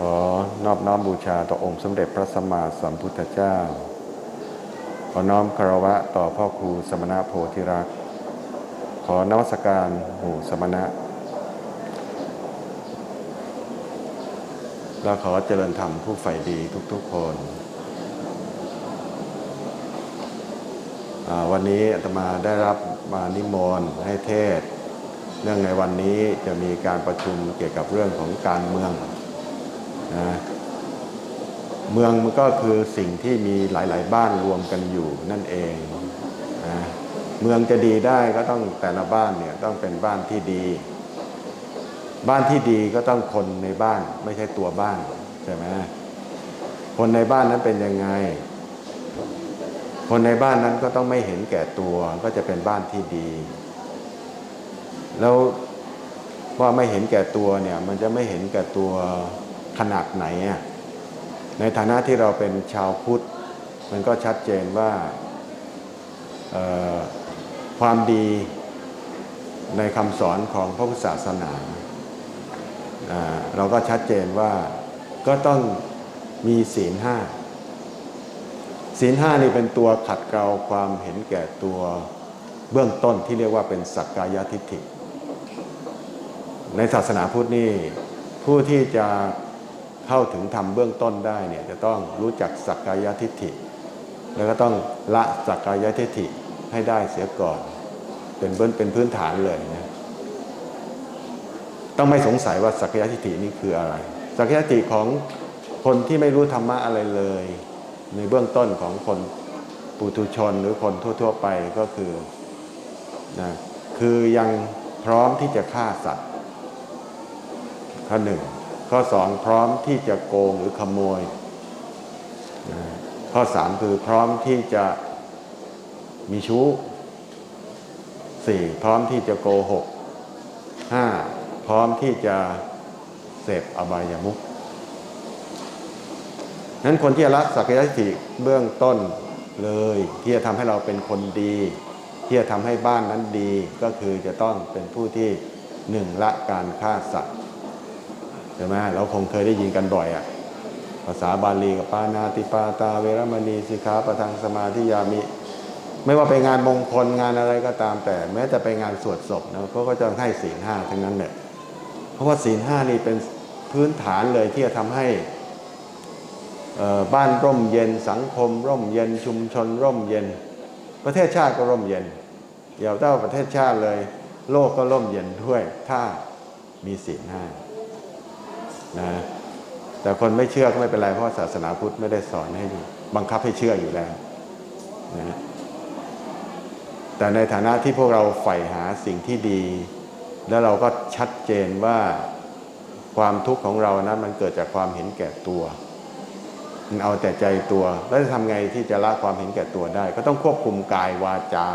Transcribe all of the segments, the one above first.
ขอนอบน้อมบูชาต่อองค์สมเด็จพระสัมมาสัมพุทธเจ้า ขอน้อมคารวะต่อพ่อครูสมณะโพธิรัก ขอนวัสการหมู่สมณะ และขอเจริญธรรมผู้ใฝ่ดีทุกๆคน วันนี้อาตมาได้รับมานิมนต์ให้เทศ เนื่องในวันนี้จะมีการประชุมเกี่ยวกับเรื่องของการเมือง นะเมืองมันก็คือสิ่งที่มีหลาย ๆ บ้านรวมกันอยู่นั่นเองนะเมืองจะดีได้ก็ต้องแต่ละบ้านเนี่ยต้องเป็นบ้านที่ดี บ้านที่ดีก็ต้องคนในบ้านไม่ใช่ตัวบ้านใช่ไหมคนในบ้านนั้นเป็นยังไง คนในบ้านนั้นก็ต้องไม่เห็นแก่ตัวก็จะเป็นบ้านที่ดี แล้วว่าไม่เห็นแก่ตัวเนี่ย มันจะไม่เห็นแก่ตัว ขนาดไหนอะในฐานะที่เราเป็นชาวพุทธ มันก็ชัดเจนว่าความดีในคำสอนของพระพุทธศาสนาอ่าเราก็ชัดเจนว่าก็ต้องมีศีลห้าศีลห้านี่เป็นตัวขัดเกลาความเห็นแก่ตัวเบื้องต้นที่เรียกว่าเป็นสักกายทิฏฐิ ในศาสนาพุทธนี่ผู้ที่จะ เข้าถึงธรรมเบื้องต้นได้เนี่ยจะต้องรู้จักสักกายทิฏฐิ แล้วก็ต้องละสักกายทิฏฐิให้ได้เสียก่อน เป็นเบื้องเป็นพื้นฐานเลยนะต้องไม่สงสัยว่าสักยทิฏฐินี่คืออะไร สักยทิฏฐิของคนที่ไม่รู้ธรรมะอะไรเลย ในเบื้องต้นของคนปุถุชนหรือคนทั่ว ๆ ไปก็คือนะคือยังพร้อมที่จะฆ่าสัตว์ข้อหนึ่ง ข้อสองพร้อมที่จะโกงหรือขโมย ข้อสามคือพร้อมที่จะมีชู้สี่พร้อมที่จะโกหกห้าพร้อมที่จะเสพอบายามุขนั้นคนที่ละสักยทิฏฐิเบื้องต้นเลย ที่จะทำให้เราเป็นคนดี ที่จะทำให้บ้านนั้นดีก็คือจะต้องเป็นผู้ที่หนึ่งละการฆ่าสัตว์ ใช่ไหมเราคงเคยได้ยินกันบ่อยอะภาษาบาลีกับปานาติปาตาเวรมณีสิกขาประทังสมาธิยามิ ไม่ว่าไปงานมงคลงานอะไรก็ตามแต่ แม้แต่ไปงานสวดศพนะเขาก็จะให้ศีลห้าทั้งนั้นเนี่ยเพราะว่าศีลห้านี่เป็นพื้นฐานเลยที่จะทำให้บ้านร่มเย็นสังคม ร่มเย็นชุมชน ร่มเย็น ประเทศชาติก็ร่มเย็นอย่าเท่าประเทศชาติเลย โลกก็ร่มเย็นด้วยถ้ามีศีลห้า นะแต่คนไม่เชื่อก็ไม่เป็นไรเพราะศาสนาพุทธไม่ได้สอนให้บังคับให้เชื่ออยู่แล้วนะแต่ในฐานะที่พวกเราใฝ่หาสิ่งที่ดี แล้วเราก็ชัดเจนว่าความทุกข์ของเรานั้นมันเกิดจากความเห็นแก่ตัว มันเอาแต่ใจตัว แล้วจะทำไงที่จะละความเห็นแก่ตัวได้ ก็ต้องควบคุมกายวาจา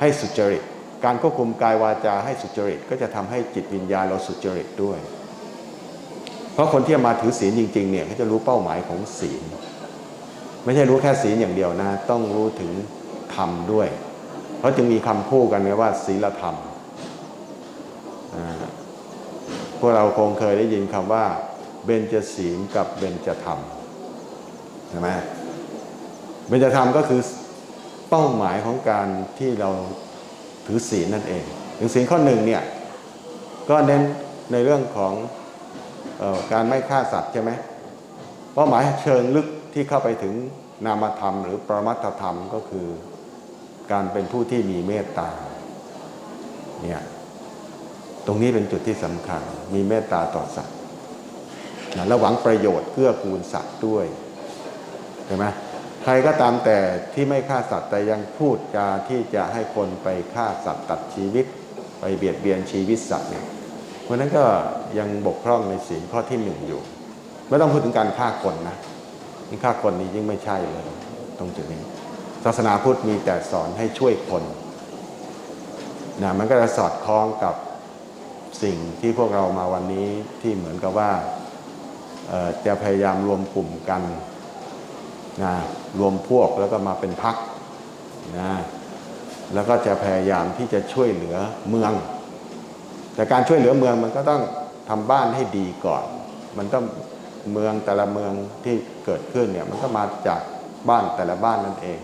ให้สุจริต การควบคุมกายวาจาให้สุจริต ก็จะทำให้จิตวิญญาณเราสุจริตด้วย เพราะคนที่มาถือศีลจริงๆเนี่ยเขาจะรู้เป้าหมายของศีล ไม่ใช่รู้แค่ศีลอย่างเดียวนะ ต้องรู้ถึงธรรมด้วย เพราะจึงมีคำคู่กันไงว่าศีลธรรมพวกเราคงเคยได้ยินคำว่าเบญจศีลกับเบญจธรรมใช่ไหมเบญจธรรมก็คือเป้าหมายของการที่เราถือศีลนั่นเองถึงศีลข้อหนึ่งเนี่ยก็เน้นในเรื่องของ การไม่ฆ่าสัตว์ใช่ไหมเป้าหมายเชิงลึกที่เข้าไปถึงนามธรรม หรือปรมัตธรรมก็คือการเป็นผู้ที่มีเมตตาเนี่ยตรงนี้เป็นจุดที่สำคัญ มีเมตตาต่อสัตว์นะและหวังประโยชน์เพื่อกูลสัตว์ด้วยเห็นไหมใครก็ตามแต่ที่ไม่ฆ่าสัตว์แต่ยังพูดจาที่จะให้คนไปฆ่าสัตว์ตัดชีวิต ไปเบียดเบียนชีวิตสัตว์เนี่ย ราะนั้นก็ยังบกพร่องในศีลข้อที่หนึ่งอยู่ ไม่ต้องพูดถึงการฆ่าคนนะนี่ฆ่าคนนี้ยิ่งไม่ใช่เลยตรงจุดนี้ ศาสนาพุทธมีแต่สอนให้ช่วยคนนะมันก็จะสอดคล้องกับสิ่งที่พวกเรามาวันนี้ที่เหมือนกับว่าจะพยายามรวมกลุ่มกันนะรวมพวกแล้วก็มาเป็นพักนะแล้วก็จะพยายามที่จะช่วยเหลือเมือง แต่การช่วยเหลือเมืองมันก็ต้องทำบ้านให้ดีก่อน มันก็เมืองแต่ละเมืองที่เกิดขึ้นเนี่ยมันก็มาจากบ้านแต่ละบ้านนั่นเอง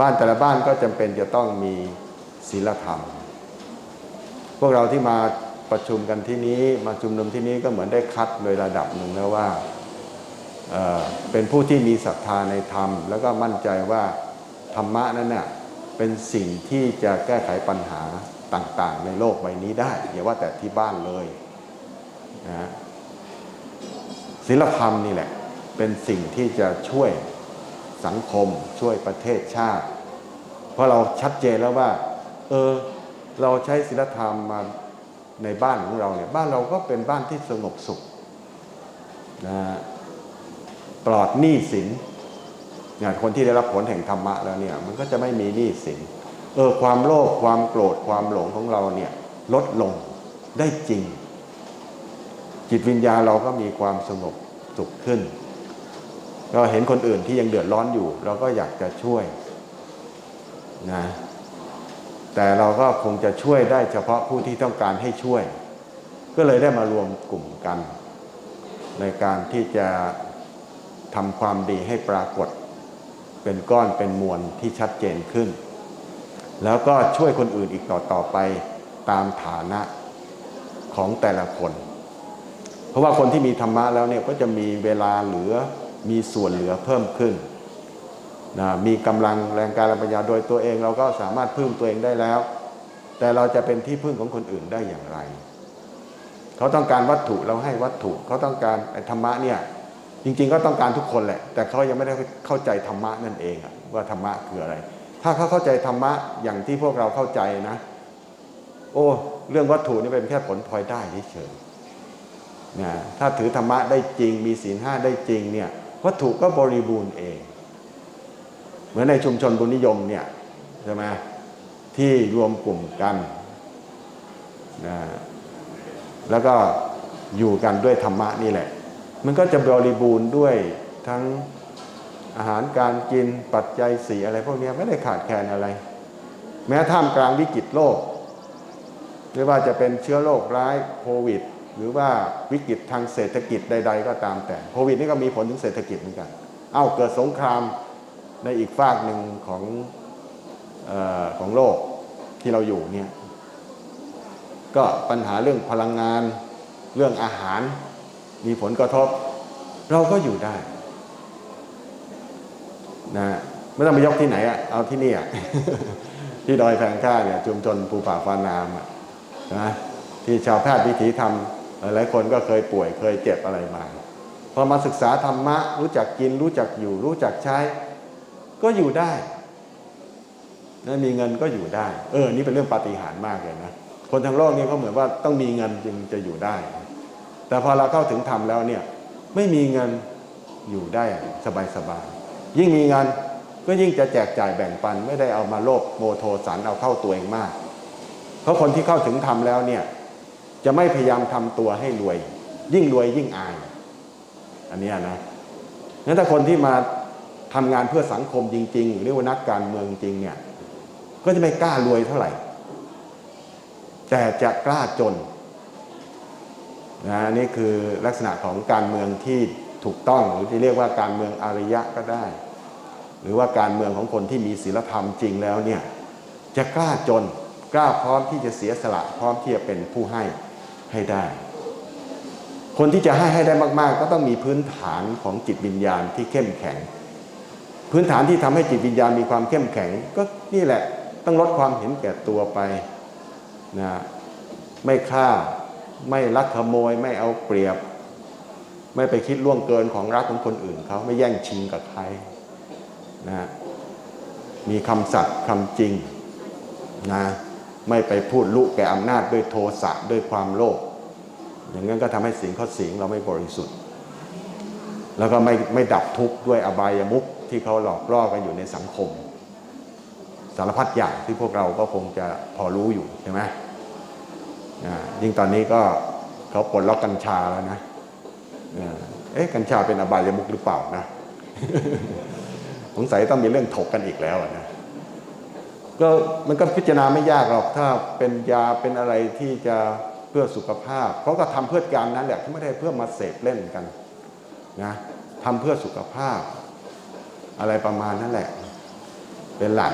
บ้านแต่ละบ้านก็จำเป็นจะต้องมีศีลธรรม พวกเราที่มาประชุมกันที่นี้มาชุมนุมที่นี้ก็เหมือนได้คัดโดยระดับหนึ่งแล้วว่าเเป็นผู้ที่มีศรัทธาในธรรม แล้วก็มั่นใจว่าธรรมะนั้นเน่ะเป็นสิ่งที่จะแก้ไขปัญหา ต่างๆ ในโลกใบนี้ได้อย่าว่าแต่ที่บ้านเลยนะศีลธรรมนี่แหละ เป็นสิ่งที่จะช่วยสังคมช่วยประเทศชาติ เพราะเราชัดเจนแล้วว่า เออ เราใช้ศีลธรรมมาในบ้านของเราเนี่ยบ้านเราก็เป็นบ้านที่สงบสุขนะปลอดหนี้สินเนี่ยคนที่ได้รับผลแห่งธรรมะแล้วเนี่ย มันก็จะไม่มีหนี้สิน เออความโลภความโกรธความหลงของเราเนี่ยลดลงได้จริง จิตวิญญาเราก็มีความสงบสุขขึ้น เราเห็นคนอื่นที่ยังเดือดร้อนอยู่ เราก็อยากจะช่วยนะแต่เราก็คงจะช่วยได้เฉพาะผู้ที่ต้องการให้ช่วย ก็เลยได้มารวมกลุ่มกัน ในการที่จะทำความดีให้ปรากฏ เป็นก้อนเป็นมวลที่ชัดเจนขึ้น แล้วก็ช่วยคนอื่นอีกต่อต่อไปตามฐานะของแต่ละคน เพราะว่าคนที่มีธรรมะแล้วเนี่ยก็จะมีเวลาเหลือมีส่วนเหลือเพิ่มขึ้นนะมีกำลังแรงกายแรงปัญญาโดยตัวเอง เราก็สามารถพึ่งตัวเองได้แล้ว แต่เราจะเป็นที่พึ่งของคนอื่นได้อย่างไร เขาต้องการวัตถุเราให้วัตถุเขาต้องการธรรมะเนี่ยจริง ๆ ก็ต้องการทุกคนแหละ แต่เขายังไม่ได้เข้าใจธรรมะนั่นเองว่าธรรมะคืออะไร ถ้าเขาเข้าใจธรรมะอย่างที่พวกเราเข้าใจนะ โอ้ เรื่องวัตถุนี่เป็นแค่ผลพลอยได้เฉยๆนะถ้าถือธรรมะได้จริง มีศีลห้าได้จริงเนี่ยวัตถุก็บริบูรณ์เอง เหมือนในชุมชนบุญนิยมเนี่ยใช่ไหมที่รวมกลุ่มกันนะแล้วก็อยู่กันด้วยธรรมะนี่แหละ มันก็จะบริบูรณ์ด้วยทั้ง อาหารการกินปัจจัยสีอะไรพวกนี้ไม่ได้ขาดแคลนอะไร แม้ท่ามกลางวิกฤตโลกไม่ว่าจะเป็นเชื้อโรคร้ายโควิด หรือว่าวิกฤตทางเศรษฐกิจใด ๆ ก็ตามแต่โควิดนี่ก็มีผลถึงเศรษฐกิจเหมือนกัน เอ้าเกิดสงครามในอีกฝากหนึ่งของออของโลกที่เราอยู่เนี่ยก็ปัญหาเรื่องพลังงานเรื่องอาหารมีผลกระทบ เราก็อยู่ได้ นะไม่ต้องไปยกที่ไหนอะเอาที่นี่อะที่ดอยแพงค่าเนี่ยชุมชนภูป่าฟ้านามอะนะที่ชาวแพทย์วิถีธรรมหลายคนก็เคยป่วยเคยเจ็บอะไรมาพอมาศึกษาธรรมะ รู้จักกิน รู้จักอยู่ รู้จักใช้ ก็อยู่ได้นะมีเงินก็อยู่ได้ เออ นี่เป็นเรื่องปาฏิหาริย์มากเลยนะคนทั้งโลกนี่เขาเหมือนว่าต้องมีเงินจึงจะอยู่ได้ แต่พอเราเข้าถึงธรรมแล้วเนี่ย ไม่มีเงินอยู่ได้สบายๆยิ่ ยิ่งมีเงินก็ยิ่งจะแจกจ่ายแบ่งปันไม่ได้เอามาโลภโมโทสันเอาเข้าตัวเองมาก เพราะคนที่เข้าถึงธรรมแล้วเนี่ยจะไม่พยายามทำตัวให้รวย ยิ่งรวยยิ่งอาย อันนี้นะงั้นถ้าคนที่มาทำงานเพื่อสังคมจริง ๆ หรือเรียกว่านักการเมืองจริงเนี่ยก็จะไม่กล้ารวยเท่าไหร่ แต่จะกล้าจนนะนี่คือลักษณะของการเมืองที่ถูกต้องหรือที่เรียกว่าการเมืองอารยะก็ได้ หรือว่าการเมืองของคนที่มีศีลธรรมจริงแล้วเนี่ยจะกล้าจนกล้าพร้อมที่จะเสียสละพร้อมที่จะเป็นผู้ให้ให้ได้ คนที่จะให้ให้ได้มาก ๆ ก็ต้องมีพื้นฐานของจิตวิญญาณที่เข้มแข็ง พื้นฐานที่ทำให้จิตวิญญาณมีความเข้มแข็ง ก็นี่แหละต้องลดความเห็นแก่ตัวไปนะไม่ฆ่าไม่ลักขโมย ไม่เอาเปรียบ ไม่ไปคิดล่วงเกินของรักของคนอื่นเขาไม่แย่งชิงกับใคร นะมีคำสัตย์คำจริงนะไม่ไปพูดลุแก่อำนาจด้วยโทสะด้วยความโลภอย่างนั้นก็ทำให้สิ่งข้อสิงเราไม่บริสุทธิ์ แล้วก็ไม่ไม่ดับทุกข์ด้วยอบายมุขที่เขาหลอกล่อกันอยู่ในสังคม สารพัดอย่างที่พวกเราก็คงจะพอรู้อยู่ใช่ไหมยิ่งตอนนี้ก็เขาปลดล็อกกัญชาแล้วนะเอ๊ะกัญชาเป็นอบายมุขหรือเปล่านะ สงสัยต้องมีเรื่องถกกันอีกแล้วนะก็มันก็พิจารณาไม่ยากหรอกถ้าเป็นยาเป็นอะไรที่จะเพื่อสุขภาพเขาะก็ทำเพื่อการนั้นแหละที่ไม่ได้เพื่อมาเสพเล่นกันนะทำเพื่อสุขภาพ อะไรประมาณนั้นแหละ เป็นหลัก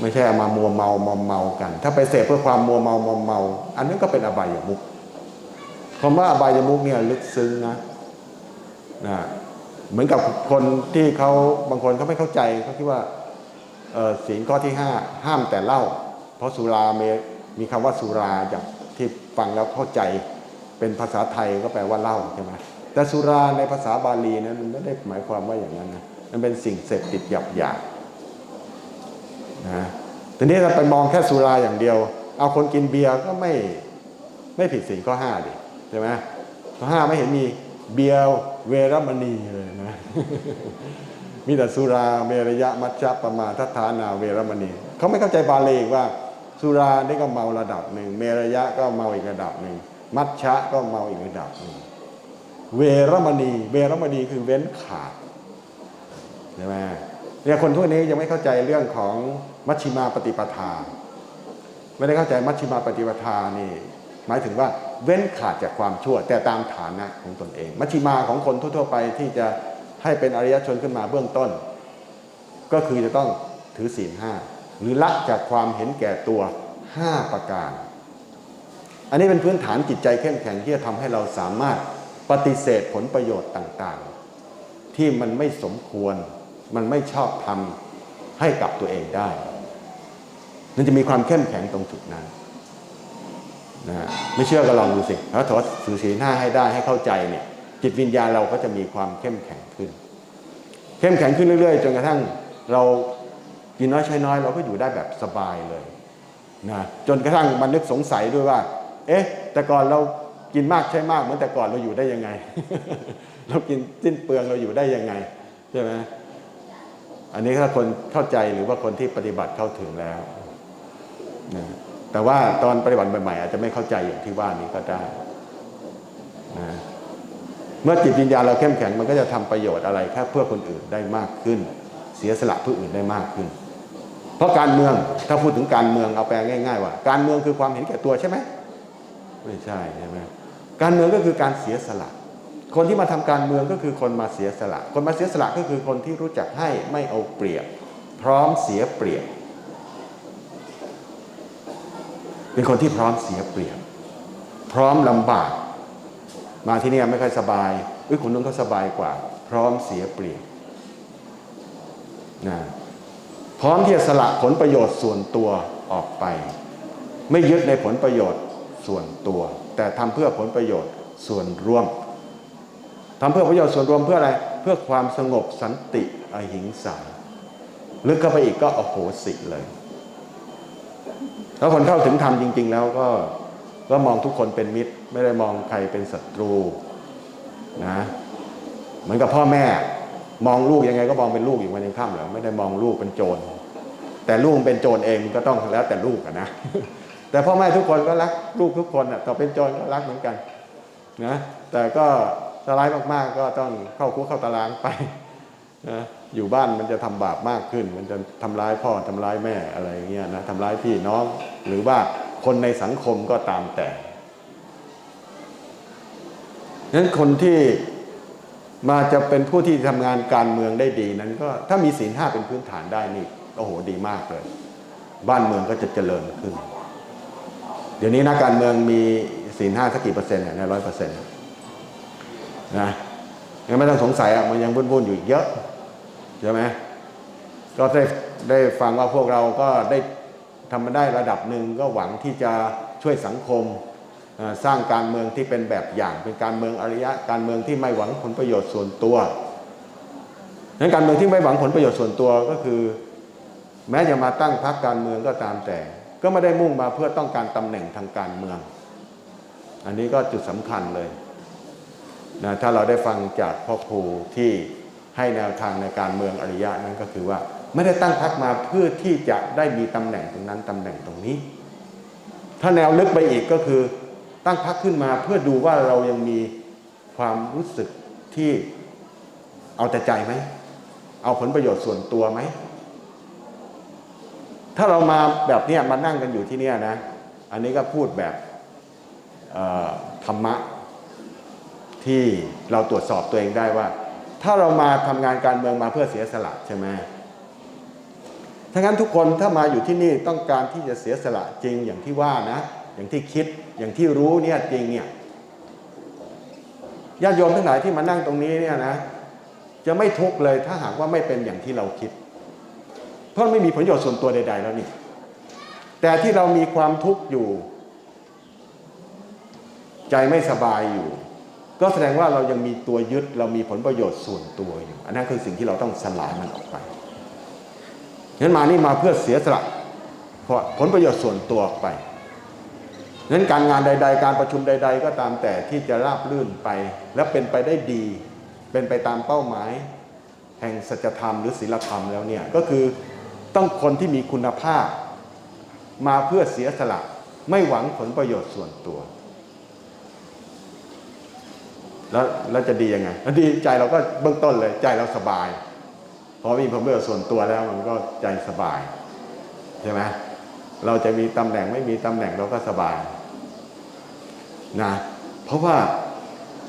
ไม่ใช่เอามามัวเมามอมเมากัน ถ้าไปเสพเพื่อความมัวเมามอมเมา อันนั้นก็เป็นอบายมุขคำว่าอบายมุขเนี่ยลึกซึ้งนะนะ เหมือนกับคนที่เขาบางคนเขาไม่เข้าใจเขาคิดว่าศีลข้อที่ห้าห้ามแต่เหล้าเพราะสุราเมมีคำว่าสุราอย่างที่ฟังแล้วเข้าใจเป็นภาษาไทยก็แปลว่าเหล้าใช่ไหมแต่สุราในภาษาบาลีนั้นมันไม่ได้หมายความว่าอย่างนั้นนะมันเป็นสิ่งเสพติดหยาบหยาบๆนะทีนี้เราไปมองแค่สุราอย่างเดียว เอาคนกินเบียร์ก็ไม่ไม่ผิดศีลข้อห้าดิใช่ไหมข้อห้าไม่เห็นมีเบียร์ เวรมณีเลยนะมีแต่สุราเมรยะมัชฌะประมาทัฐานาเวรมณีเขาไม่เข้าใจบาลีว่า สุรานี่ก็เมาระดับหนึ่งเมรยะก็เมาอีกระดับหนึ่งมัชฌะก็เมาอีกระดับหนึ่งเวรมณี เวรมณีคือเว้นขาดใช่ไหมเนี่ยคนพวนี้ยังไม่เข้าใจเรื่องของมัชฌิมาปฏิปทา ไม่ได้เข้าใจมัชฌิมาปฏิปทานี่ หมายถึงว่า เว้นขาดจากความชั่ว แต่ตามฐานะของตนเอง มัชฌิมาของคนทั่วๆไปที่จะให้เป็นอริยชนขึ้นมาเบื้องต้น ก็คือจะต้องถือศีลห้าหรือละจากความเห็นแก่ตัวห้าประการ อันนี้เป็นพื้นฐานจิตใจเข้มแข็งที่จะทำให้เราสามารถปฏิเสธผลประโยชน์ต่างๆ ที่มันไม่สมควรมันไม่ชอบทำให้กับตัวเองได้มันจะมีความเข้มแข็งตรงจุดนั้น นะไม่เชื่อก็ลองดูสิแล้วถอดสื่อสีหน้าให้ได้ให้เข้าใจเนี่ยจิตวิญญาณเราก็จะมีความเข้มแข็งขึ้น เข้มแข็งขึ้นเรื่อยๆจนกระทั่งเรากินน้อยใช้น้อยเราก็อยู่ได้แบบสบายเลยนะจนกระทั่งมันนึกสงสัยด้วยว่า เอ๊ะ แต่ก่อนเรากินมากใช้มากเหมือนแต่ก่อนเราอยู่ได้ยังไง เรากินสิ้นเปลืองเราอยู่ได้ยังไงใช่ไหมอันนี้ถ้าคนเข้าใจหรือว่าคนที่ปฏิบัติเข้าถึงแล้วนะ แต่ว่าตอนปฏิบัติใหม่ๆอาจจะไม่เข้าใจอย่างที่ว่านี้ก็ได้นะเมื่อจิตวิญญาณเราเข้มแข็งมันก็จะทำประโยชน์อะไรแค่เพื่อคนอื่นได้มากขึ้น เสียสละเพื่ออื่นได้มากขึ้น เพราะการเมืองถ้าพูดถึงการเมืองเอาแปลง่าย ๆ ว่า การเมืองคือความเห็นแก่ตัวใช่ไหมไม่ใช่ใช่ไหมการเมืองก็คือการเสียสละ คนที่มาทำการเมืองก็คือคนมาเสียสละ คนมาเสียสละก็คือคนที่รู้จักให้ไม่เอาเปรียบ พร้อมเสียเปรียบ เป็นคนที่พร้อมเสียเปรียบ พร้อมลำบาก มาที่นี่ไม่ค่อยสบายอุ้ยคนนู้นเขาสบายกว่า พร้อมเสียเปรียบนะพร้อมที่จะสละผลประโยชน์ส่วนตัวออกไป ไม่ยึดในผลประโยชน์ส่วนตัว แต่ทำเพื่อผลประโยชน์ส่วนรวมทำเพื่อประโยชน์ส่วนรวมเพื่ออะไร เพื่อความสงบสันติอหิงสาลึกเข้าไปอีกก็อโหสิเลย แล้วคนเข้าถึงธรรมจริง ๆ แล้วก็ก็มองทุกคนเป็นมิตร ไม่ได้มองใครเป็นศัตรูนะเหมือนกับพ่อแม่มองลูกยังไงก็มองเป็นลูกอยู่วันยังค่ำเหรอไม่ได้มองลูกเป็นโจร แต่ลูกเป็นโจรเองก็ต้องแล้วแต่ลูกนะแต่พ่อแม่ทุกคนก็รักลูกทุกคนอะต่อเป็นโจรก็รักเหมือนกันนะแต่ก็สลายมากๆก็ต้องเข้าคุกเข้าตารางไป นะอยู่บ้านมันจะทำบาปมากขึ้น มันจะทำร้ายพ่อทำร้ายแม่อะไรเงี้ยนะทำร้ายพี่น้อง หรือว่าคนในสังคมก็ตามแต่นั้นคนที่มาจะเป็นผู้ที่ทำงานการเมืองได้ดีนั้นก็ถ้ามีศีลห้าเป็นพื้นฐานได้นี่โอ้โหดีมากเลย บ้านเมืองก็จะเจริญขึ้น เดี๋ยวนี้นัการเมืองมีศีลห้าสักกี่เปอร์เซ็นต์เนี่ยร้อยเปอร์เซ็นต์นะยังไม่ต้องสงสัยอะมันยังวุ่นๆอยู่อีกเยอะ ใช่ไหมก็ได้ได้ฟังว่าพวกเราก็ได้ทำมาได้ระดับหนึ่งก็หวังที่จะช่วยสังคมสร้างการเมืองที่เป็นแบบอย่างเป็นการเมืองอริยะการเมืองที่ไม่หวังผลประโยชน์ส่วนตัวนั้นการเมืองที่ไม่หวังผลประโยชน์ส่วนตัวก็คือ แม้จะมาตั้งพรรคการเมืองก็ตามแต่ ก็ไม่ได้มุ่งมาเพื่อต้องการตำแหน่งทางการเมือง อันนี้ก็จุดสำคัญเลยนะถ้าเราได้ฟังจากพ่อครูที่ ให้แนวทางในการเมืองอริยะนั้นก็คือว่า ไม่ได้ตั้งพรรคมาเพื่อที่จะได้มีตำแหน่งตรงนั้นตำแหน่งตรงนี้ ถ้าแนวลึกไปอีกก็คือตั้งพรรคขึ้นมาเพื่อดูว่าเรายังมีความรู้สึกที่เอาแต่ใจไหม เอาผลประโยชน์ส่วนตัวไหม ถ้าเรามาแบบเนี้ยมานั่งกันอยู่ที่เนี่ยนะ อันนี้ก็พูดแบบธรรมะที่เราตรวจสอบตัวเองได้ว่า ถ้าเรามาทำงานการเมืองมาเพื่อเสียสละใช่ไหมถ้างั้นทุกคนถ้ามาอยู่ที่นี่ต้องการที่จะเสียสละจริงอย่างที่ว่านะ อย่างที่คิดอย่างที่รู้เนี่ยจริงเนี่ยญาติโยมทั้งหลายที่มานั่งตรงนี้เนี่ยนะ จะไม่ทุกข์เลยถ้าหากว่าไม่เป็นอย่างที่เราคิด เพราะไม่มีผลประโยชน์ส่วนตัวใด ๆ แล้วนี่ แต่ที่เรามีความทุกข์อยู่ ใจไม่สบายอยู่ ก็แสดงว่าเรายังมีตัวยึดเรามีผลประโยชน์ส่วนตัวอยู่ อันนั้นคือสิ่งที่เราต้องสลายมันออกไปงั้นมานี่มาเพื่อเสียสละเพราะผลประโยชน์ส่วนตัวออกไปงั้นการงานใด ๆ การประชุมใด ๆ ก็ตามแต่ที่จะราบรื่นไป และเป็นไปได้ดี เป็นไปตามเป้าหมาย แห่งสัจธรรมหรือศีลธรรมแล้วเนี่ยก็คือต้องคนที่มีคุณภาพ มาเพื่อเสียสละไม่หวังผลประโยชน์ส่วนตัว แล้วแล้วจะดียังไงแล้วดีใจเราก็เบื้องต้นเลยใจเราสบายพอมีผลประโยชน์ส่วนตัวแล้วมันก็ใจสบายใช่ไหมเราจะมีตำแหน่งไม่มีตำแหน่งเราก็สบายนะเพราะว่า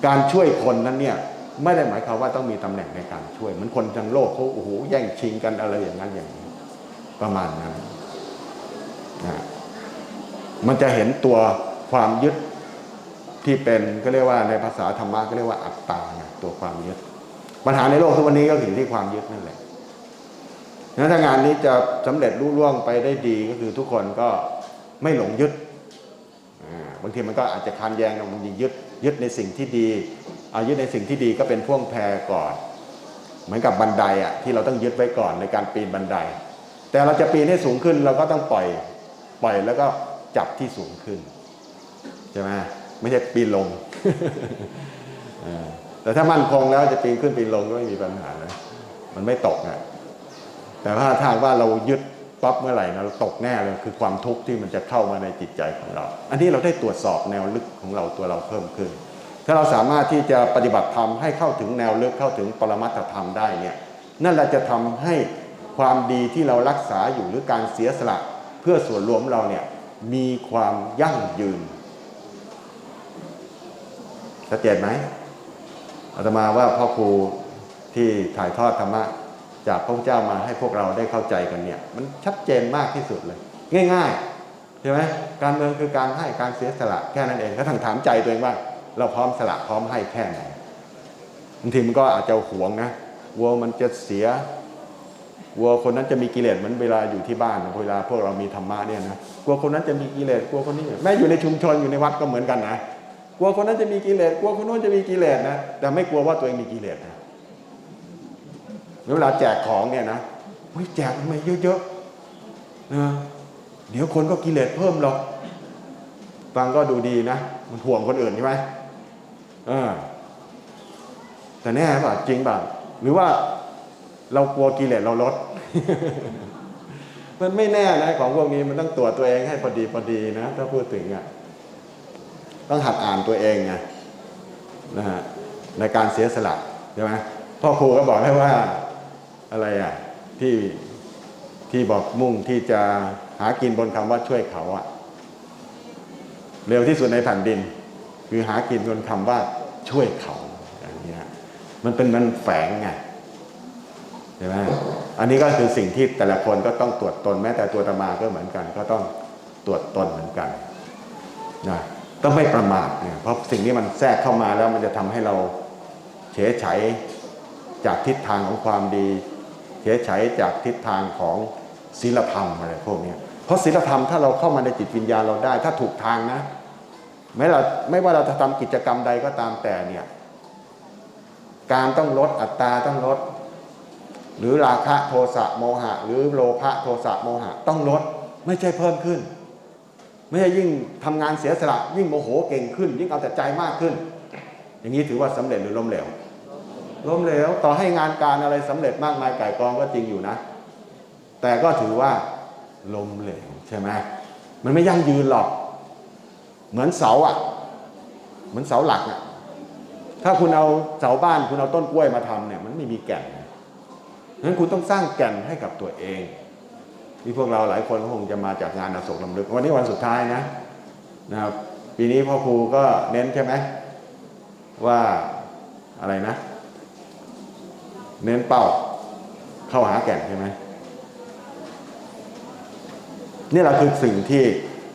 การช่วยคนนั้นเนี่ยไม่ได้หมายความว่าต้องมีตำแหน่งในการช่วยเหมือนคนทั้งโลกเขาโอ้โหแย่งชิงกันอะไรอย่างนั้นอย่างนี้ประมาณนั้นนะมันจะเห็นตัวความยึด ที่เป็นก็เรียกว่าในภาษาธรรมะก็เรียกว่าอัตตาไงตัวความยึด ปัญหาในโลกทุกวันนี้ก็ถึงที่ความยึดนั่นแหละงั้นถ้างานนี้จะสำเร็จรุ่ล่วงไปได้ดีก็คือทุกคนก็ไม่หลงยึดบางทีมันก็อาจจะคันแยงกันบางทียึดยึดในสิ่งที่ดีเอายึดในสิ่งที่ดีก็เป็นพ่วงแพรก่อน เหมือนกับบันไดอะที่เราต้องยึดไว้ก่อนในการปีนบันได แต่เราจะปีนให้สูงขึ้นเราก็ต้องปล่อยปล่อยแล้วก็จับที่สูงขึ้นใช่ไหม ไม่ใช่ปีนลงเออแต่ถ้ามั่นคงแล้วจะปีนขึ้นปีนลงก็ไม่มีปัญหาเลยมันไม่ตกอะแต่ถ้าทางว่าเรายึดปั๊บเมื่อไหร่นะเราตกแน่เลยคือความทุกข์ที่มันจะเข้ามาในจิตใจของเรา อันนี้เราได้ตรวจสอบแนวลึกของเราตัวเราเพิ่มขึ้น ถ้าเราสามารถที่จะปฏิบัติธรรมให้เข้าถึงแนวลึกเข้าถึงปรมัตถธรรมได้เนี่ยนั่นแหละจะทำให้ความดีที่เรารักษาอยู่หรือการเสียสละ เพื่อส่วนรวมเราเนี่ยมีความยั่งยืน ชัดเจนไหมอาตมาว่าพ่อครูที่ถ่ายทอดธรรมะจากพระเจ้ามาให้พวกเราได้เข้าใจกันเนี่ย มันชัดเจนมากที่สุดเลย ง่ายๆใช่ไหมการเมืองคือการให้การเสียสละแค่นั้นเองถ้าทางถามใจตัวเองว่า เราพร้อมสละพร้อมให้แค่ไหนบางทีมันก็อาจจะหวงนะวัวมันจะเสียวัวคนนั้นจะมีกิเลสเหมือนเวลาอยู่ที่บ้านเวลาพวกเรามีธรรมะเนี่ยนะกลัวคนนั้นจะมีกิเลสกลัวคนนี้แม้อยู่ในชุมชนอยู่ในวัดก็เหมือนกันนะ กลัวคนนั้นจะมีกิเลสกลัวคนโน้นจะมีกิเลสนะแต่ไม่กลัวว่าตัวเองมีกิเลสนะเวลาแจกของเนี่ยนะเฮ้ยแจกทำไมเยอะๆนะเดี๋ยวคนก็กิเลสเพิ่มหรอกฟังก็ดูดีนะ มันห่วงคนอื่นใช่ไหมเออแต่แน่ป่ะจริงป่ะหรือว่าเรากลัวกิเลสเราลด มันไม่แน่นะของพวกนี้มันต้องตรวจตัวเองให้พอดีพอดีนะ ถ้าพูดถึงอะ ต้องหัดอ่านตัวเองไงนะฮะในการเสียสละใช่ไหมพ่อครูก็บอกให้ว่าอะไรอะที่ที่บอกมุ่งที่จะหากินบนคำว่าช่วยเขาอะเร็วที่สุดในแผ่นดิน คือหากินบนคำว่าช่วยเขาอย่างเงี้ยมันเป็นมันแฝงไงใช่ไหมอันนี้ก็คือสิ่งที่แต่ละคนก็ต้องตรวจตนแม้แต่ตัวตมาก็เหมือนกัน ก็ต้องตรวจตนเหมือนกันนะ ต้องไม่ประมาทเนี่ยเพราะสิ่งนี้มันแทรกเข้ามาแล้วมันจะทำให้เราเฉยฉจากทิศทางของความดี เฉยฉจากทิศทางของศีลธรรมอะไรพวกนี้เพราะศีลธรรมถ้าเราเข้ามาในจิตวิญญาณเราได้ ถ้าถูกทางนะไม่เราไม่ว่าเราจะทำกิจกรรมใดก็ตามแต่เนี่ยการต้องลดอัตราต้องลด หรือราคะโทสะโมหะ หรือโลภะโทสะโมหะ ต้องลดไม่ใช่เพิ่มขึ้น ไม่ใช่ยิ่งทำงานเสียสละยิ่งโมโหเก่งขึ้น ยิ่งเอาแต่ใจมากขึ้น อย่างนี้ถือว่าสำเร็จหรือล้มเหลวล้มเหลวต่อให้งานการอะไรสำเร็จมากมายไก่กองก็จริงอยู่นะ แต่ก็ถือว่าล้มเหลวใช่ไหมมันไม่ยั่งยืนหรอก เหมือนเสาอะ เหมือนเสาหลักอะถ้าคุณเอาเสาบ้านคุณเอาต้นกล้วยมาทำเนี่ยมันไม่มีแก่นงั้นคุณต้องสร้างแก่นให้กับตัวเอง ที่พวกเราหลายคนก็คงจะมาจากงานอโศกลำลึก วันนี้วันสุดท้ายนะนะครับ ปีนี้พ่อครูก็เน้นใช่ไหมว่าอะไรนะ เน้นเป้าเข้าหาแก่นใช่ไหมนี่แหละคือสิ่งที่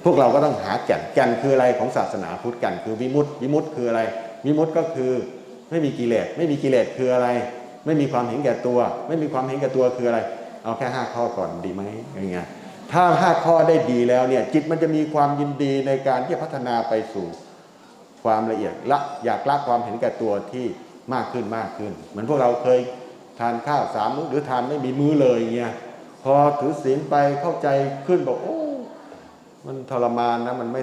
พวกเราก็ต้องหาแก่นแก่นคืออะไรของศาสนาพุทธแก่นคือวิมุตติวิมุตติคืออะไรวิมุตติก็คือไม่มีกิเลสไม่มีกิเลสคืออะไร ไม่มีความเห็นแก่ตัว ไม่มีความเห็นแก่ตัวคืออะไร เอาแค่ห้าข้อก่อนดีไหมอย่างเงี้ยถ้าห้าข้อได้ดีแล้วเนี่ยจิตมันจะมีความยินดีในการที่พัฒนาไปสู่ความละเอียดละอยากละความเห็นแก่ตัวที่มากขึ้นมากขึ้น เหมือนพวกเราเคยทานข้าวสามมื้อหรือทานไม่มีมื้อเลยเงี้ยพอถือศีลไปเข้าใจขึ้นบอกโอ้มันทรมานนะมันไม่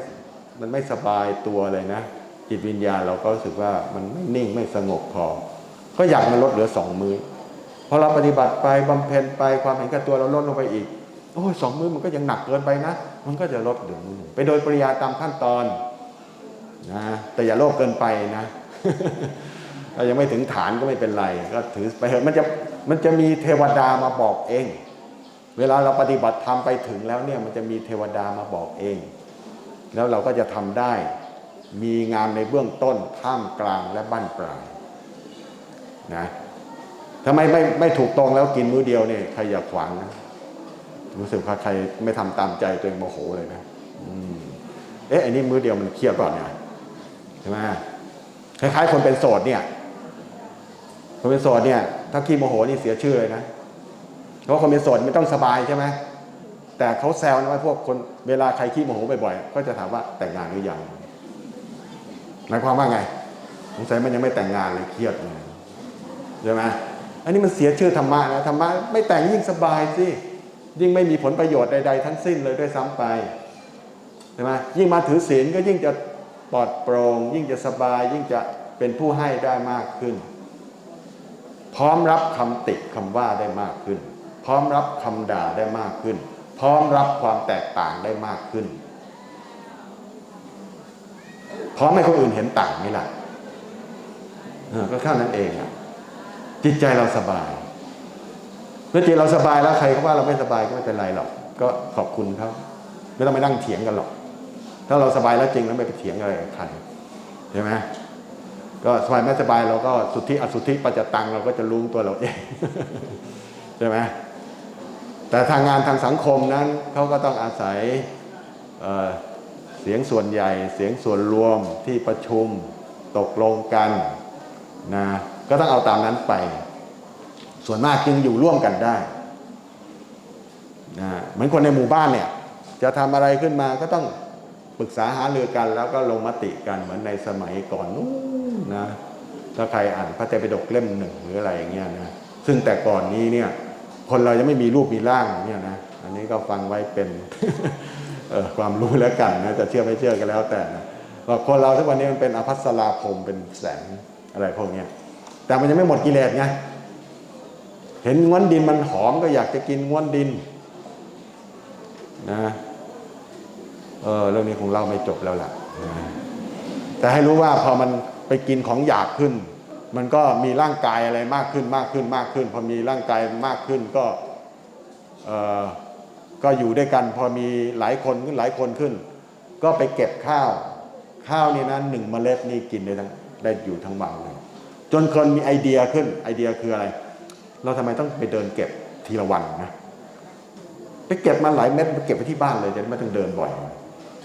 มันไม่สบายตัวเลยนะ จิตวิญญาณเราก็รู้สึกว่ามันไม่นิ่งไม่สงบพอก็อยากมันลดเหลือสองมื้อ พอเราปฏิบัติไปบำเพ็ญไปความเห็นแก่ตัวเราลดลงไปอีก โอ้ยสองมือมันก็ยังหนักเกินไปนะ มันก็จะลดเหลือมือหนึ่งไปโดยปริยาตามขั้นตอนนะแต่อย่าโลภเกินไปนะเรายังไม่ถึงฐานก็ไม่เป็นไร ก็ถือไปเถอะมันจะมันจะมีเทวดามาบอกเอง เวลาเราปฏิบัติธรรมไปถึงแล้วเนี่ยมันจะมีเทวดามาบอกเอง แล้วเราก็จะทำได้ มีงานในเบื้องต้นท่ามกลางและบั้นปลายนะ ทำไมไม่ไม่ถูกตรงแล้วกินมื้อเดียวเนี่ยใครอย่าขวางนะรู้สึกว่าใครไม่ทำตามใจตัวเองโมโหเลยนะอืมเอ๊ะอันนี้มื้อเดียวมันเครียดเปล่าเนี่ยใช่ไหมคล้ายๆคนเป็นโสดเนี่ย คนเป็นโสดเนี่ยถ้าขี้โมโหนี่เสียชื่อเลยนะเพราะคนเป็นโสดไม่ต้องสบายใช่ไหมแต่เขาแซวนะว่าพวกคนเวลาใครขี้โมโหบ่อยๆก็จะถามว่าแต่งงานหรือยังหมายความว่าไงสงสัยมันยังไม่แต่งงานเลยเครียดเลยใช่ไหม อันนี้มันเสียชื่อธรรมะนะธรรมะไม่แต่งยิ่งสบายสิยิ่งไม่มีผลประโยชน์ใดๆทั้งสิ้นเลยด้วยซ้ำไปใช่ไหมยิ่งมาถือศีลก็ยิ่งจะปลอดโปร่งยิ่งจะสบาย ยิ่งจะเป็นผู้ให้ได้มากขึ้น พร้อมรับคำติคำว่าได้มากขึ้น พร้อมรับคำด่าได้มากขึ้น พร้อมรับความแตกต่างได้มากขึ้น พร้อมให้คนอื่นเห็นต่างไหมล่ะเออก็แค่นั้นเองอะ จิตใจเราสบาย เมื่อจิตเราสบายแล้วใครเขาว่าเราไม่สบายก็ไม่เป็นไรหรอก ก็ขอบคุณเขาไม่ต้องไปนั่งเถียงกันหรอก ถ้าเราสบายแล้วจริงแล้วไม่ไปเถียงอะไรกับใครใช่ไหมก็สบายไม่สบายเราก็สุทธิอสุทธิปัจจตังเราก็จะรู้ตัวเราเองใช่ไหมแต่ทางงานทางสังคมนั้นเขาก็ต้องอาศัยเเสียงส่วนใหญ่ เสียงส่วนรวมที่ประชุมตกลงกันนะ ก็ต้องเอาตามนั้นไป ส่วนมากจึงอยู่ร่วมกันได้นะเหมือนคนในหมู่บ้านเนี่ย จะทำอะไรขึ้นมาก็ต้องปรึกษาหารือกัน แล้วก็ลงมติกันเหมือนในสมัยก่อนนู้นนะถ้าใครอ่านพระไตรปิฎกเล่มหนึ่งหรืออะไรอย่างเงี้ยนะซึ่งแต่ก่อนนี้เนี่ย คนเรายังไม่มีรูปมีร่างเนี่ยนะอันนี้ก็ฟังไว้เป็นเออความรู้แล้วกันนะจะเชื่อไม่เชื่อกันแล้วแต่นะว่าคนเราทุกวันนี้มันเป็นอภัสราพรมเป็นแสงอะไรพวกเนี้ย แต่มันยังไม่หมดกิเลสไงเห็นง้วนดินมันหอมก็อยากจะกินง้วนดินนะเออเรื่องนี้คงเล่าไม่จบแล้วล่ะนะแต่ให้รู้ว่าพอมันไปกินของหยาบขึ้น มันก็มีร่างกายอะไรมากขึ้นมากขึ้นมากขึ้น พอมีร่างกายมากขึ้นก็เออก็อยู่ด้วยกัน พอมีหลายคนขึ้นหลายคนขึ้น ก็ไปเก็บข้าว ข้าวนี่นะหนึ่งเมล็ดนี่กินได้ทั้งได้อยู่ทั้งวันเลย จนคนมีไอเดียขึ้นไอเดียคืออะไร เราทำไมต้องไปเดินเก็บทีละวันนะไปเก็บมาหลายเม็ดไปเก็บไว้ที่บ้านเลยจะได้ม่ต้องเดินบ่อย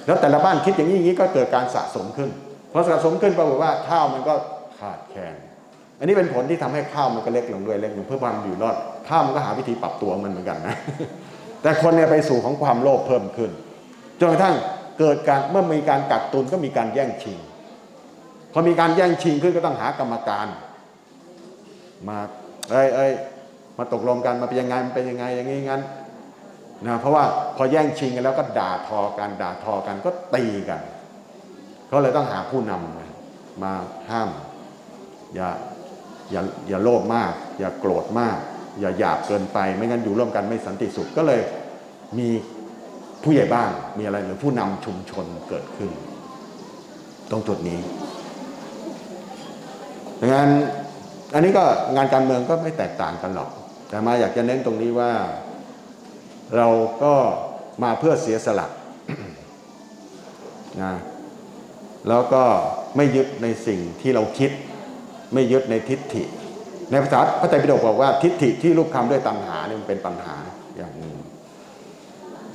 แล้วแต่ละบ้านคิดอย่างนี้อย่างนี้ก็เกิดการสะสมขึ้นพอสะสมขึ้นปรากฏว่าข้าวมันก็ขาดแคลนอันนี้เป็นผลที่ทำให้ข้าวมันก็เล็กลงด้วยเล็กลงเพื่อความอยู่รอดข้าวมันก็หาวิธีปรับตัวมันเหมือนกันนะแต่คนเนี่ยไปสู่ของความโลภเพิ่มขึ้นจนกระทั่งเกิดการเมื่อมีการกักตุนก็มีการแย่งชิง พอมีการแย่งชิงขึ้นก็ต้องหากรรมการ มาเอ้ยเอ้ยมาตกลงกันมาเป็นยังไงมันเป็นยังไงอย่างนี้งั้นนะเพราะว่าพอแย่งชิงกันแล้วก็ด่าทอกันด่าทอกันก็ตีกันก็เลยต้องหาผู้นำมามาห้าม อย่าอย่าอย่าโลภมาก อย่าโกรธมาก อย่าหยาบเกินไป ไม่งั้นอยู่ร่วมกันไม่สันติสุขก็เลยมีผู้ใหญ่บ้านมีอะไรหรือผู้นำชุมชนเกิดขึ้น ตรงจุดนี้ ดังนั้นอันนี้ก็งานการเมืองก็ไม่แตกต่างกันหรอก แต่มาอยากจะเน้นตรงนี้ว่า เราก็มาเพื่อเสียสละนะแล้วก็ไม่ยึดในสิ่งที่เราคิด ไม่ยึดในทิฏฐิ ในภาษาพระไตรปิฎกบอกว่าทิฏฐิที่รูปคำด้วยตัณหาเนี่ยมันเป็นปัญหาอย่างหนึ่ง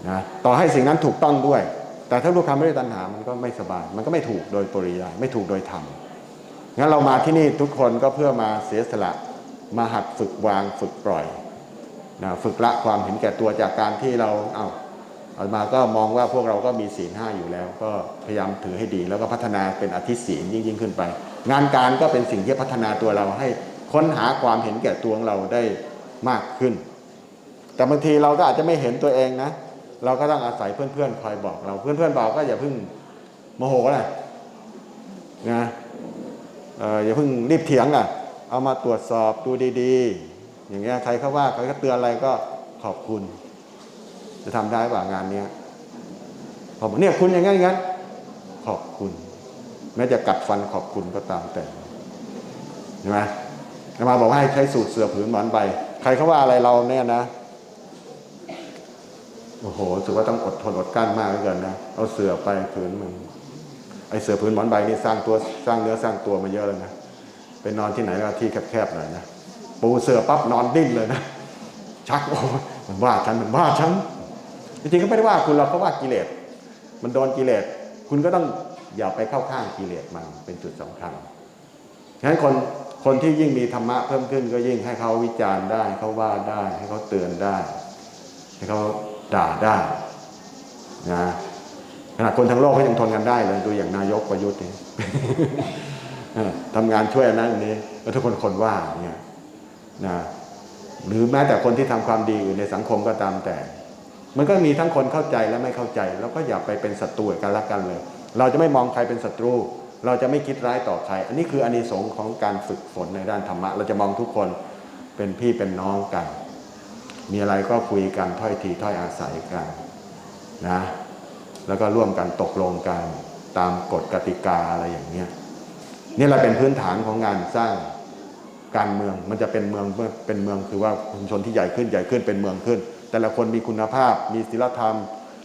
นะต่อให้สิ่งนั้นถูกต้องด้วย แต่ถ้ารูปคำไม่ได้ตัณหามันก็ไม่สบาย มันก็ไม่ถูกโดยปริยายไม่ถูกโดยธรรม งั้นเรามาที่นี่ทุกคนก็เพื่อมาเสียสละมาหัดฝึกวางฝึกปล่อยนะฝึกละความเห็นแก่ตัวจากการที่เราเอาเอามาก็มองว่าพวกเราก็มีศีลห้าอยู่แล้ว ก็พยายามถือให้ดี แล้วก็พัฒนาเป็นอธิศีลยิ่งยิ่งขึ้นไป งานการก็เป็นสิ่งที่พัฒนาตัวเราให้ค้นหาความเห็นแก่ตัวของเราได้มากขึ้น แต่บางทีเราก็อาจจะไม่เห็นตัวเองนะ เราก็ต้องอาศัยเพื่อนๆคอยบอกเราเพื่อนๆบอกก็อย่าเพิ่งโมโหนะนะ อย่าเพิ่งรีบเถียงนะเอามาตรวจสอบดูดีๆ อย่างเงี้ยใครเขาว่าใครเขาเตือนอะไรก็ขอบคุณ จะทำได้ป่างานเนี้ยพอบเนี่ยคุณอย่างงั้นอย่างงั้น ขอบคุณ แม้จะกัดฟันขอบคุณก็ตามแต่ใช่ไหมมาบอกให้ใช้สูตรเสือผืนหมอนใบ ใครเขาว่าอะไรเราเนี่ยนะโอ้โหถือว่าต้องอดทนอดกลั้นมากเหลือเกินนะ เอาเสือไปผืนมึง ไอเสือผืนหมอนใบนี่สร้างตัวสร้างเนื้อสร้างตัวมาเยอะเลยนะไปนอนที่ไหนก็ที่แคบๆหน่อยนะปูเสือปั๊บนอนดิ้นเลยนะชักโอ้มันว่าฉันมันว่าฉันจริงๆก็ไม่ได้ว่าคุณเราเพราะว่ากิเลสมันโดนกิเลสคุณก็ต้องอย่าไปเข้าข้างกิเลสมันเป็นจุดสำคัญฉะนั้นคนคนที่ยิ่งมีธรรมะเพิ่มขึ้นก็ยิ่งให้เขาวิจารณ์ได้เขาว่าได้ ให้เขาเตือนได้ ให้เขาด่าได้นะ ขนาดคนทั้งโลกก็ยังทนกันได้เลยดูอย่างนายกประยุทธ์นี่เออทำงานช่วยนั้นนี้แล้วทุกคนคนว่าเนี่ยนะหรือแม้แต่คนที่ทำความดีอยู่ในสังคมก็ตามแต่ มันก็มีทั้งคนเข้าใจและไม่เข้าใจ แล้วก็อย่าไปเป็นศัตรูกันละกันเลย เราจะไม่มองใครเป็นศัตรู เราจะไม่คิดร้ายต่อใคร อันนี้คืออานิสงส์ของการฝึกฝนในด้านธรรมะ เราจะมองทุกคนเป็นพี่เป็นน้องกัน มีอะไรก็คุยกันถ้อยทีถ้อยอาศัยกันนะ แล้วก็ร่วมกันตกลงกันตามกฎกติกาอะไรอย่างเนี้ยนี่แหละเป็นพื้นฐานของงานสร้างการเมืองมันจะเป็นเมืองเป็นเมืองคือว่าชุมชนที่ใหญ่ขึ้นใหญ่ขึ้นเป็นเมืองขึ้น แต่ละคนมีคุณภาพมีศีลธรรม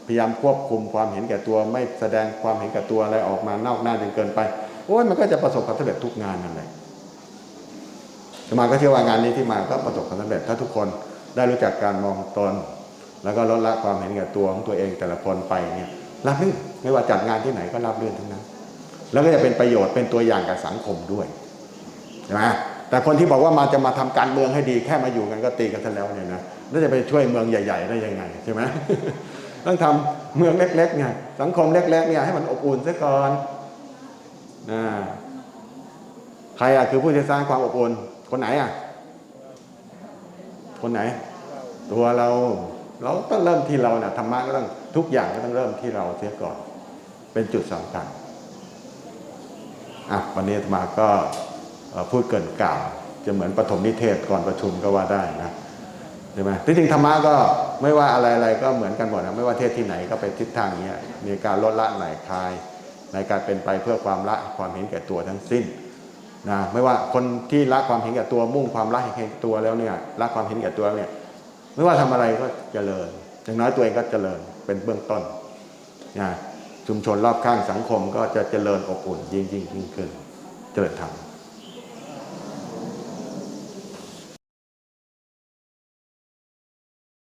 พยายามควบคุมความเห็นแก่ตัว ไม่แสดงความเห็นแก่ตัวอะไรออกมานอกหน้าจนเกินไปโอ้ยมันก็จะประสบความสำเร็จทุกงานนั่นแหละอาตมาก็เชื่อว่างานนี้ที่มาก็ประสบความสำเร็จถ้าทุกคนได้รู้จักการมองตน แล้วก็ลดละความเห็นแก่ตัวของตัวเองแต่ละคนไปเนี่ย รับรื่นไม่ว่าจัดงานที่ไหนก็รับรื่นทั้งนั้น แล้วก็จะเป็นประโยชน์เป็นตัวอย่างกับสังคมด้วยใช่ไหมแต่คนที่บอกว่ามาจะมาทำการเมืองให้ดีแค่มาอยู่กันก็ตีกันซะแล้วเนี่ยนะแล้วจะไปช่วยเมืองใหญ่ ๆ ได้ยังไงใช่ไหมต้องทำเมืองเล็กๆไงสังคมเล็กๆเนี่ยให้มันอบอุ่นซะก่อนนะใครอะคือผู้ที่สร้างความอบอุ่นคนไหนอะ คนไหน ตัวเรา เราต้องเริ่มที่เราเนี่ยธรรมะก็ต้องทุกอย่างก็ต้องเริ่มที่เราเสียก่อน เป็นจุดสำคัญอะวันนี้อาตมาก็พูดเกินกล่าวจะเหมือนปฐมนิเทศก่อนประชุมก็ว่าได้นะใช่ไหมที่จริงธรรมะก็ไม่ว่าอะไรๆก็เหมือนกันหมดนะไม่ว่าเทศที่ไหนก็ไปทิศทางนี้มีการลดละหน่ายคลาย ในการเป็นไปเพื่อความละความเห็นแก่ตัวทั้งสิ้นนะไม่ว่าคนที่ละความเห็นแก่ตัวมุ่งความละเห็นแก่ตัวแล้วเนี่ยละความเห็นแก่ตัวเนี่ย ไม่ว่าทำอะไรก็เจริญ อย่างน้อยตัวเองก็เจริญเป็นเบื้องต้นนะชุมชนรอบข้างสังคมก็จะเจริญอบอุ่นยิ่งยิ่งยิ่งขึ้น เจริญธรรม